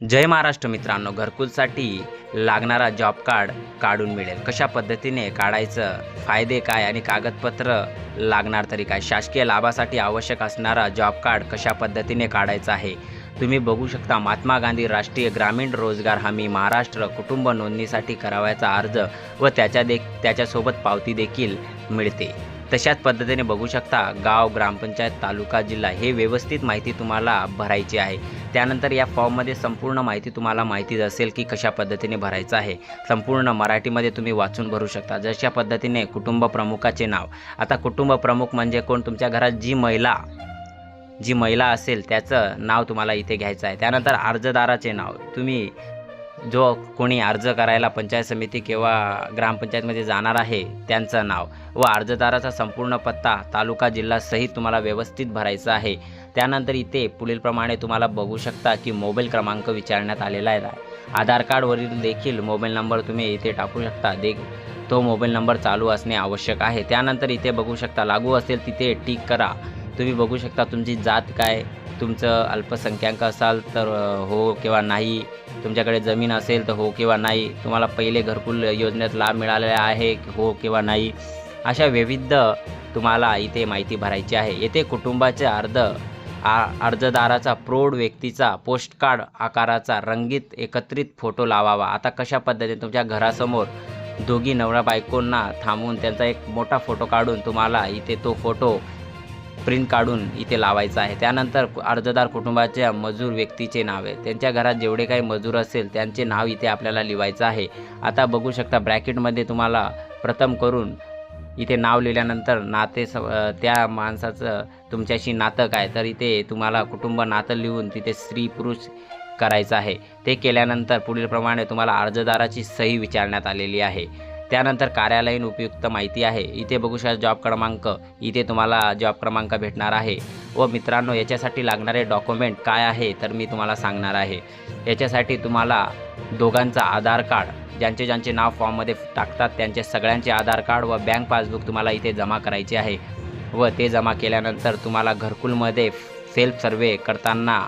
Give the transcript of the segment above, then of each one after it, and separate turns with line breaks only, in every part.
जय महाराष्ट्र मित्रांनो घरकुलसाठी लागणारा job card काढून मिळेल. कशा पद्धतीने काढायचं फायदे काय आणि कागदपत्र लागणार तरी काय? शासकीय लाभासाठी आवश्यक असणारा जॉब कार्ड कशा पद्धतीने काढायचं आहे? तुम्ही बघू शकता महात्मा गांधी राष्ट्रीय ग्रामीण रोजगार हमी महाराष्ट्र कुटुंब नोंदणीसाठी करावयाचा अर्ज व त्याच्या दे त्याच्यासोबत पावती देखील मिळते. तशाच पद्धतीने बघू शकता गाव ग्रामपंचायत तालुका जिल्हा हे व्यवस्थित माहिती तुम्हाला भरायची आहे. त्यानंतर या फॉर्ममध्ये संपूर्ण माहिती तुम्हाला माहितीच असेल की कशा पद्धतीने भरायचं आहे. संपूर्ण मराठीमध्ये तुम्ही वाचून भरू शकता. जशा पद्धतीने कुटुंब प्रमुखाचे नाव. आता कुटुंब प्रमुख म्हणजे कोण? तुमच्या घरात जी महिला जी महिला असेल त्याचं नाव तुम्हाला इथे घ्यायचं आहे. त्यानंतर अर्जदाराचे नाव. तुम्ही जो कोणी अर्ज करायला पंचायत समिती किंवा ग्रामपंचायतमध्ये जाणार आहे त्यांचं नाव व अर्जदाराचा संपूर्ण पत्ता तालुका जिल्हा सहित तुम्हाला व्यवस्थित भरायचा आहे. त्यानंतर इथे पुढीलप्रमाणे तुम्हाला बघू शकता की मोबाईल क्रमांक विचारण्यात आलेला आहे. आधार कार्डवरील देखील मोबाईल नंबर तुम्ही इथे टाकू शकता. दे तो मोबाईल नंबर चालू असणे आवश्यक आहे. त्यानंतर इथे बघू शकता लागू असेल तिथे टिक करा. तुम्ही बघू शकता तुमची जात काय तुमचं अल्पसंख्याक असाल तर हो किंवा नाही तुमच्याकडे जमीन असेल तर हो किंवा नाही तुम्हाला पहिले घरकुल योजनेत लाभ मिळालेला आहे हो किंवा नाही अशा विविध तुम्हाला इथे माहिती भरायची आहे. येथे कुटुंबाचे अर्ध आ अर्जदाराचा प्रौढ व्यक्तीचा पोस्टकार्ड आकाराचा रंगीत एकत्रित फोटो लावावा. आता कशा पद्धतीने तुमच्या घरासमोर दोघी नवरा बायकोंना थांबवून त्यांचा एक मोठा फोटो काढून तुम्हाला इथे तो फोटो प्रिंट काढून इथे लावायचा आहे. त्यानंतर अर्जदार कुटुंबाच्या मजूर व्यक्तीचे नाव आहे. त्यांच्या घरात जेवढे काही मजूर असेल त्यांचे नाव इथे आपल्याला लिहायचं आहे. आता बघू शकता ब्रॅकेटमध्ये तुम्हाला प्रथम करून इथे नाव लिहिल्यानंतर नाते स त्या माणसाचं तुमच्याशी नातं काय? तर इथे तुम्हाला कुटुंब नातं लिहून तिथे स्त्री पुरुष करायचं आहे. ते केल्यानंतर पुढीलप्रमाणे तुम्हाला अर्जदाराची सही विचारण्यात आलेली आहे. त्यानंतर कार्यालयीन उपयुक्त माहिती आहे. इथे बघू शकता जॉब क्रमांक. इथे तुम्हाला जॉब क्रमांक भेटणार आहे. व मित्रांनो याच्यासाठी लागणारे डॉक्युमेंट काय आहे तर मी तुम्हाला सांगणार आहे. याच्यासाठी तुम्हाला दोघांचा आधार कार्ड ज्यांचे ज्यांचे नाव फॉर्ममध्ये टाकतात त्यांचे सगळ्यांचे आधार कार्ड व बँक पासबुक तुम्हाला इथे जमा करायचे आहे. व ते जमा केल्यानंतर तुम्हाला घरकुलमध्ये सेल्फ सर्वे करताना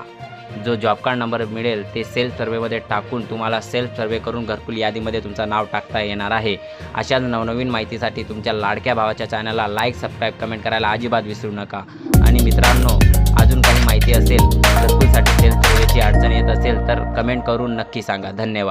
जो जॉब कार्ड नंबर मिळेल ते सेल्फ सर्वेमध्ये टाकून तुम्हाला सेल्फ सर्वे करून घरकुल यादीमध्ये तुमचं नाव टाकता येणार आहे. अशाच नवनवीन माहितीसाठी तुमच्या लाडक्या भावाच्या चॅनलला लाईक सबस्क्राईब कमेंट करायला अजिबात विसरू नका. आणि मित्रांनो अजून काही माहिती असेल घरकुलसाठी सेल्फ सर्वेची अडचण येत असेल तर कमेंट करून नक्की सांगा. धन्यवाद.